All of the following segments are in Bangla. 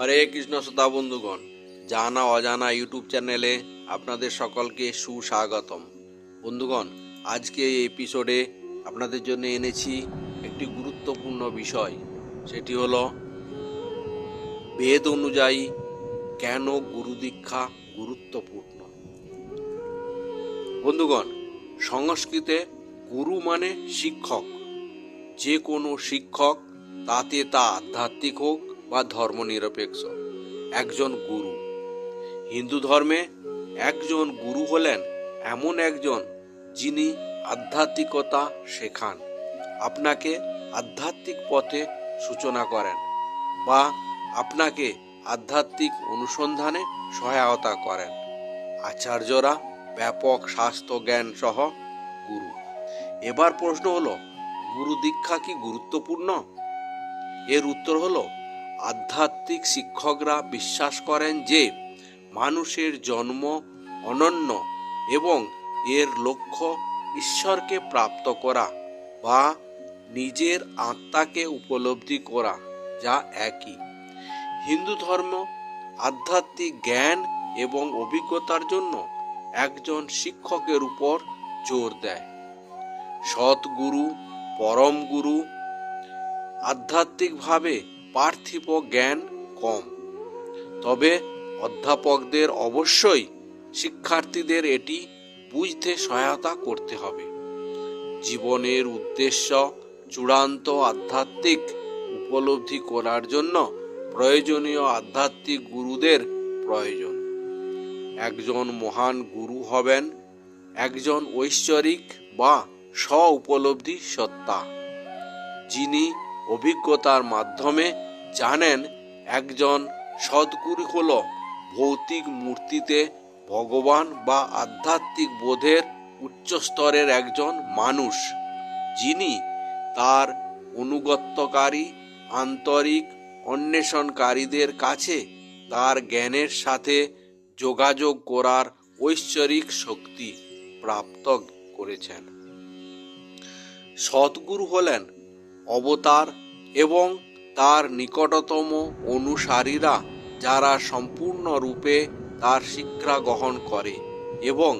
হরে কৃষ্ণ শ্রোতা বন্ধুগণ, জানা অজানা ইউটিউব চ্যানেলে আপনাদের সকলকে সুস্বাগতম। বন্ধুগণ, আজকে এই এপিসোডে আপনাদের জন্য এনেছি একটি গুরুত্বপূর্ণ বিষয়। সেটি হলো, বেদ অনুযায়ী কেন গুরু দীক্ষা গুরুত্বপূর্ণ? বন্ধুগণ, সংস্কৃতে গুরু মানে শিক্ষক। যে কোনো শিক্ষক তাতে তা আধ্যাত্মিক হোক বা ধর্মনিরপেক্ষ। একজন গুরু। হিন্দু ধর্মে একজন গুরু হলেন এমন একজন যিনি আধ্যাত্মিকতা শেখান, আপনাকে আধ্যাত্মিক পথে সূচনা করেন বা আপনাকে আধ্যাত্মিক অনুসন্ধানে সহায়তা করেন। আচার্যরা ব্যাপক স্বাস্থ্য জ্ঞান সহ গুরু। এবার প্রশ্ন হলো, গুরু দীক্ষা কি গুরুত্বপূর্ণ? এর উত্তর হলো আধ্যাত্মিক শিক্ষকরা বিশ্বাস করেন যে মানুষের জন্ম অনন্য এবং এর লক্ষ্য ঈশ্বরকে প্রাপ্ত করা বা নিজের আত্মাকে উপলব্ধি করা, যা একই। হিন্দু ধর্ম আধ্যাত্মিক জ্ঞান এবং অভিজ্ঞতার জন্য একজন শিক্ষকের উপর জোর দেয়। সৎগুরু পরম গুরু আধ্যাত্মিকভাবে পার্থিব জ্ঞান কম। তবে অধ্যাপকদের অবশ্যই শিক্ষার্থীদের এটি বুঝতে সহায়তা করতে হবে। জীবনের উদ্দেশ্য চূড়ান্ত আধ্যাত্মিক উপলব্ধি করার জন্য প্রয়োজনীয় আধ্যাত্মিক গুরুদের প্রয়োজন। একজন মহান গুরু হবেন একজন ঐশ্বরিক বা স্ব উপলব্ধি সত্তা, যিনি অভিজ্ঞতার মাধ্যমে জানেন একজন সদ্গুরু হল ভৌতিক মূর্তিতে ভগবান বা আধ্যাত্মিক বোধের উচ্চস্তরের একজন মানুষ, যিনি তার অনুগত্যকারী, আন্তরিক, অন্বেষণকারীদের কাছে তার জ্ঞানের সাথে যোগাযোগ করার ঐশ্বরিক শক্তি প্রাপ্ত করেছেন। সদ্গুরু হলেন অবতার এবং তার নিকটতম অনুসারীরা যারা সম্পূর্ণরূপে তার শিক্ষা গ্রহণ করে এবং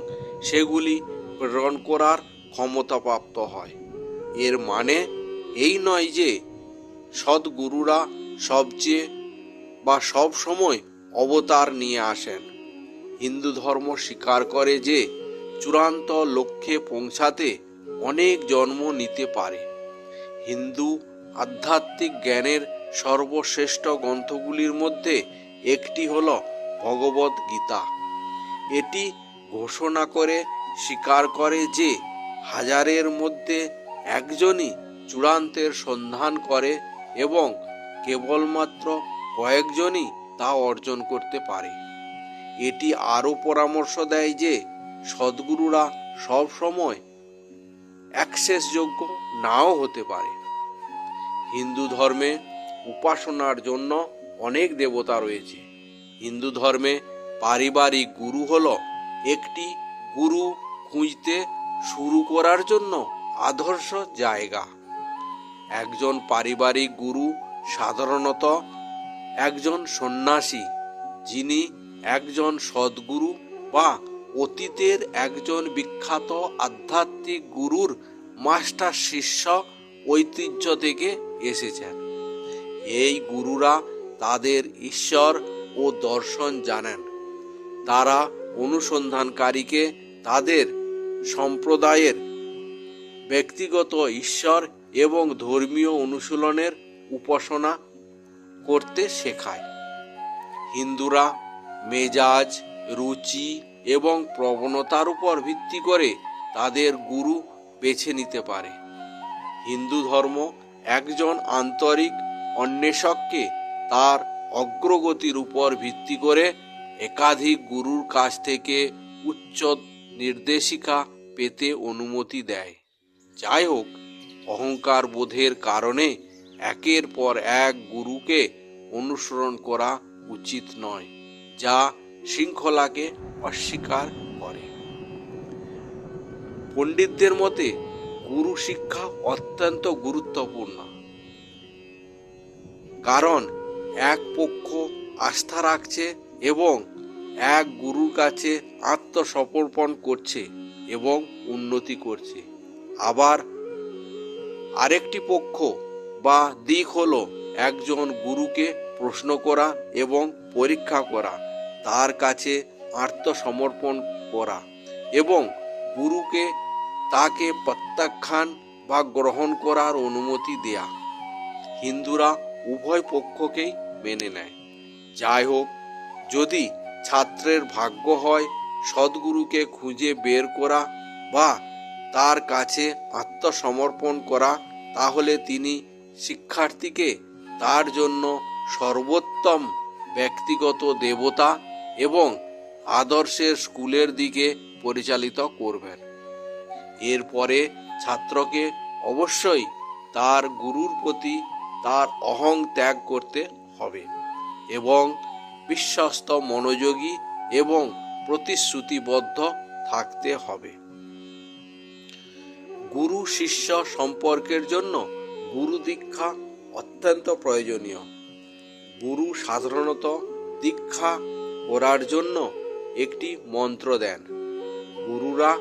সেগুলি প্রেরণ করার ক্ষমতাপ্রাপ্ত হয়। এর মানে এই নয় যে সদ্গুরুরা সবচেয়ে বা সব সময় অবতার নিয়ে আসেন। হিন্দু ধর্ম স্বীকার করে যে চূড়ান্ত লক্ষ্যে পৌঁছাতে অনেক জন্ম নিতে পারে। হিন্দু আধ্যাত্মিক জ্ঞানের সর্বশ্রেষ্ঠ গ্রন্থগুলির মধ্যে একটি হল ভগবত গীতা। এটি ঘোষণা করে, স্বীকার করে যে হাজারের মধ্যে একজনই চূড়ান্তের সন্ধান করে এবং কেবলমাত্র কয়েকজনই তা অর্জন করতে পারে। এটি আরও পরামর্শ দেয় যে সদ্গুরুরা সবসময় অ্যাক্সেসযোগ্য নাও হতে পারে। হিন্দু ধর্মে উপাসনার জন্য অনেক দেবতা রয়েছে। হিন্দু ধর্মে পারিবারিক গুরু হল একটি গুরু খুঁজতে শুরু করার জন্য আদর্শ জায়গা। একজন পারিবারিক গুরু সাধারণত একজন সন্ন্যাসী, যিনি একজন সদ্গুরু বা অতীতের একজন বিখ্যাত আধ্যাত্মিক গুরুর মাস্টার শিষ্য ঐতিহ্য থেকে এসেছেন। এই গুরুরা তাদের ঈশ্বর ও দর্শন জানেন। তারা অনুসন্ধানকারীকে তাদের সম্প্রদায়ের ব্যক্তিগত ঈশ্বর এবং ধর্মীয় অনুশীলনের উপাসনা করতে শেখায়। হিন্দুরা মেজাজ, রুচি এবং প্রবণতার উপর ভিত্তি করে তাদের গুরু বেছে নিতে পারে। হিন্দু ধর্ম একজন আন্তরিক অন্বেষককে তার অগ্রগতির উপর ভিত্তি করে একাধিক গুরুর কাছ থেকে উচ্চ নির্দেশিকা পেতে অনুমতি দেয়। যাই হোক অহংকার বোধের কারণে একের পর এক গুরুকে অনুসরণ করা উচিত নয়, যা শৃঙ্খলাকে অস্বীকার করে পণ্ডিতদের মতে গুরু শিক্ষা অত্যন্ত গুরুত্বপূর্ণ। কারণ এক পক্ষ আস্থা রাখছে এবং এক গুরুর কাছে আত্মসমর্পণ করছে এবং উন্নতি করছে। আবার আরেকটি পক্ষ বা দিক হলো একজন গুরুকে প্রশ্ন করা এবং পরীক্ষা করা, তার কাছে আত্মসমর্পণ করা এবং গুরুকে তাকে প্রত্যাখ্যান বা গ্রহণ করার অনুমতি দেয়া। হিন্দুরা উভয় পক্ষকেই মেনে নেয়। যাই হোক যদি ছাত্রের ভাগ্য হয় সদ্গুরুকে খুঁজে বের করা বা তার কাছে আত্মসমর্পণ করা, তাহলে তিনি শিক্ষার্থীকে তার জন্য সর্বোত্তম ব্যক্তিগত দেবতা এবং আদর্শের স্কুলের দিকে পরিচালিত করবেন। এরপরে ছাত্রকে অবশ্যই তার গুরুর প্রতি তার অহং ত্যাগ করতে হবে এবং বিশ্বস্ত মনোযোগী এবং প্রতিশ্রুতিবদ্ধ থাকতে হবে। গুরু শিষ্য সম্পর্কের জন্য গুরু দীক্ষা অত্যন্ত প্রয়োজনীয়। গুরু সাধারণত দীক্ষা করার জন্য একটি মন্ত্র দেন। গুরুরা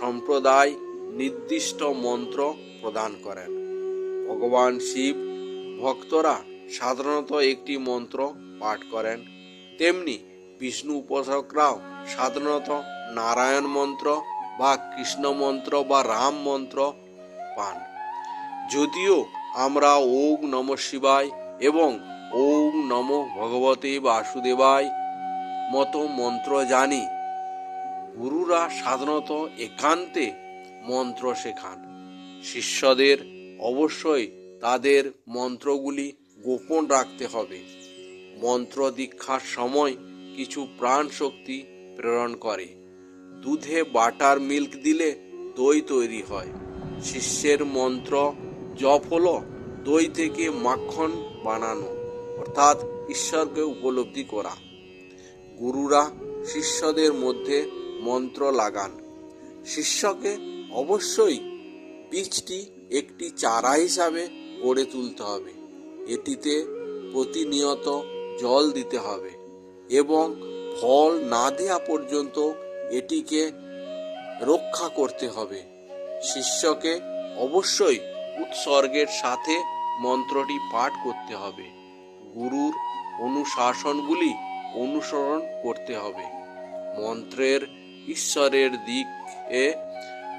সম্প্রদায় নির্দিষ্ট মন্ত্র প্রদান করেন। ভগবান শিব ভক্তরা সাধারণত একটি মন্ত্র পাঠ করেন। তেমনি বিষ্ণু উপাসকরাও সাধারণত নারায়ণ মন্ত্র বা কৃষ্ণ মন্ত্র বা রাম মন্ত্র পান। যদিও আমরা ওম নম শিবায় এবং ওম নম ভগবতে বাসুদেবায় মতো মন্ত্র জানি গুরুরা সাধারণত একান্তে মন্ত্র শেখান। শিষ্যদের অবশ্যই তাদের মন্ত্রগুলি গোপন রাখতে হবে। মন্ত্র দীক্ষার সময় কিছু প্রাণ শক্তি প্রেরণ করে। দুধে বাটার মিল্ক দিলে দই তৈরি হয়। শিষ্যের মন্ত্র জপ হলো দই থেকে মাখন বানানো, অর্থাৎ ঈশ্বরকে উপলব্ধি করা। গুরুরা শিষ্যদের মধ্যে মন্ত্র লাগান। শিষ্যকে অবশ্যই বীজটি একটি চারা হিসাবে গড়ে তুলতে হবে। এটিতে প্রতিনিয়ত জল দিতে হবে এবং ফল না দেওয়া পর্যন্ত এটিকে রক্ষা করতে হবে। শিষ্যকে অবশ্যই উৎসর্গের সাথে মন্ত্রটি পাঠ করতে হবে। গুরুর অনুশাসনগুলি অনুসরণ করতে হবে। মন্ত্রের ঈশ্বরের দিকে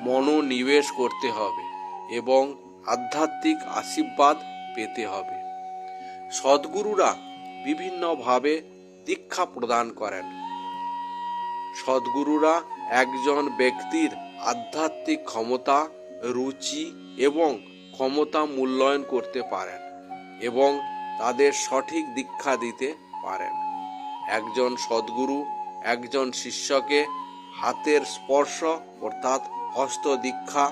মনোনিবেশ করতে হবে এবং আধ্যাত্মিক আশীর্বাদ পেতে হবে। সদ্গুরুরা বিভিন্নভাবে দীক্ষা প্রদান করেন। সদ্গুরুরা একজন ব্যক্তির আধ্যাত্মিক ক্ষমতা, রুচি এবং ক্ষমতা মূল্যায়ন করতে পারেন এবং তাদের সঠিক দীক্ষা দিতে পারেন। একজন সদ্গুরু, একজন শিষ্যকে হাতের স্পর্শ, অর্থাৎ হস্ত দীক্ষা।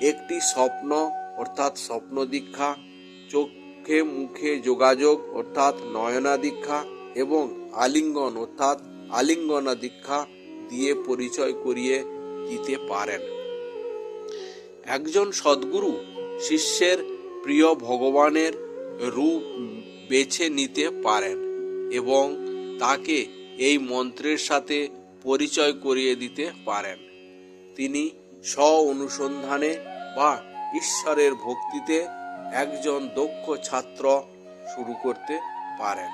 একটি স্বপ্ন, অর্থাৎ স্বপ্ন দীক্ষা। চোখে মুখে যোগাযোগ, অর্থাৎ নয়না দীক্ষা। এবং আলিঙ্গন, অর্থাৎ আলিঙ্গনা দীক্ষা দিয়ে পরিচয় করিয়ে দিতে পারেন। একজন সদ্গুরু শিষ্যের প্রিয় ভগবানের রূপ বেছে নিতে পারেন এবং তাকে এই মন্ত্রের সাথে পরিচয় করিয়ে দিতে পারেন। তিনি স্ব অনুসন্ধানে বা ঈশ্বরের ভক্তিতে একজন দক্ষ ছাত্র শুরু করতে পারেন।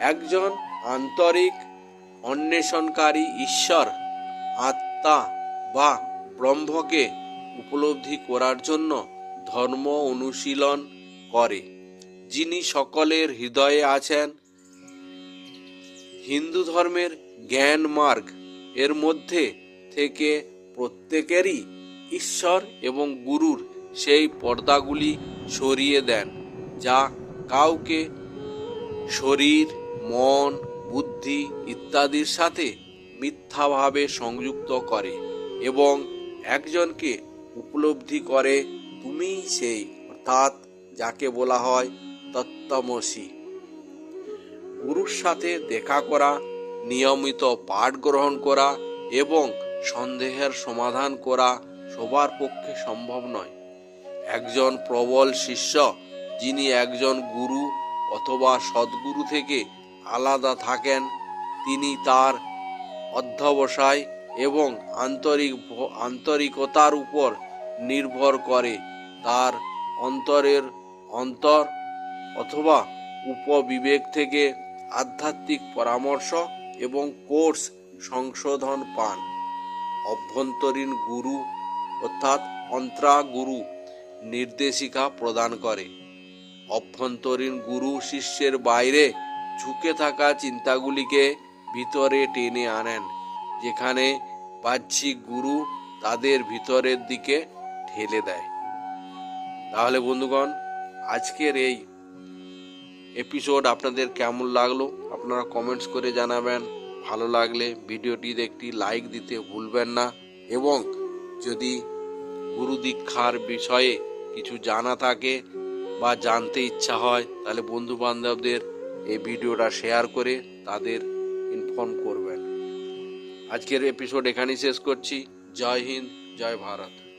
একজন আন্তরিক, অন্বেষণকারী ঈশ্বর, আত্মা বা ব্রহ্মকে উপলব্ধি করার জন্য ধর্ম অনুশীলন করে। যিনি সকলের হৃদয়ে আছেন হিন্দু ধর্মের জ্ঞান মার্গ এর মধ্যে থেকে প্রত্যেকেরই ঈশ্বর এবং গুরুর সেই পর্দাগুলি সরিয়ে দেন, যা কাউকে শরীর, মন, বুদ্ধি ইত্যাদির সাথে মিথ্যাভাবে সংযুক্ত করে এবং একজনকে উপলব্ধি করে তুমি সেই, অর্থাৎ যাকে বলা হয় তত্ত্বমসী। গুরুর সাথে দেখা করা, নিয়মিত পাঠ গ্রহণ করা এবং সন্দেহের সমাধান করা সবার পক্ষে সম্ভব নয়। একজন প্রবল শিষ্য যিনি একজন গুরু অথবা সদ্গুরু থেকে আলাদা থাকেন, তিনি তার অধ্যবসায় এবং আন্তরিক আন্তরিকতার উপর নির্ভর করে। তার অন্তরের অন্তর অথবা উপবিবেক থেকে আধ্যাত্মিক পরামর্শ এবং কোর্স সংশোধন পান। অভ্যন্তরীণ গুরু অর্থাৎ অন্ত্রা গুরু নির্দেশিকা প্রদান করে। অভ্যন্তরীণ গুরু শিষ্যের বাইরে ঝুঁকে থাকা চিন্তাগুলিকে ভিতরে টেনে আনেন, যেখানে বাহ্যিক গুরু তাদের ভিতরের দিকে ঠেলে দেয়। তাহলে বন্ধুগণ, আজকের এই এপিসোড আপনাদের কেমন লাগল? আপনারা কমেন্টস করে জানাবেন। ভালো লাগলে ভিডিওটিতে একটি লাইক দিতে ভুলবেন না। এবং যদি গুরু দীক্ষার বিষয়ে কিছু জানা থাকে বা জানতে ইচ্ছা হয়, তাহলে বন্ধু বান্ধবদের এই ভিডিওটা শেয়ার করে তাদের ইনফর্ম করবেন। আজকের এপিসোড এখানেই শেষ করছি। জয় হিন্দ, জয় ভারত।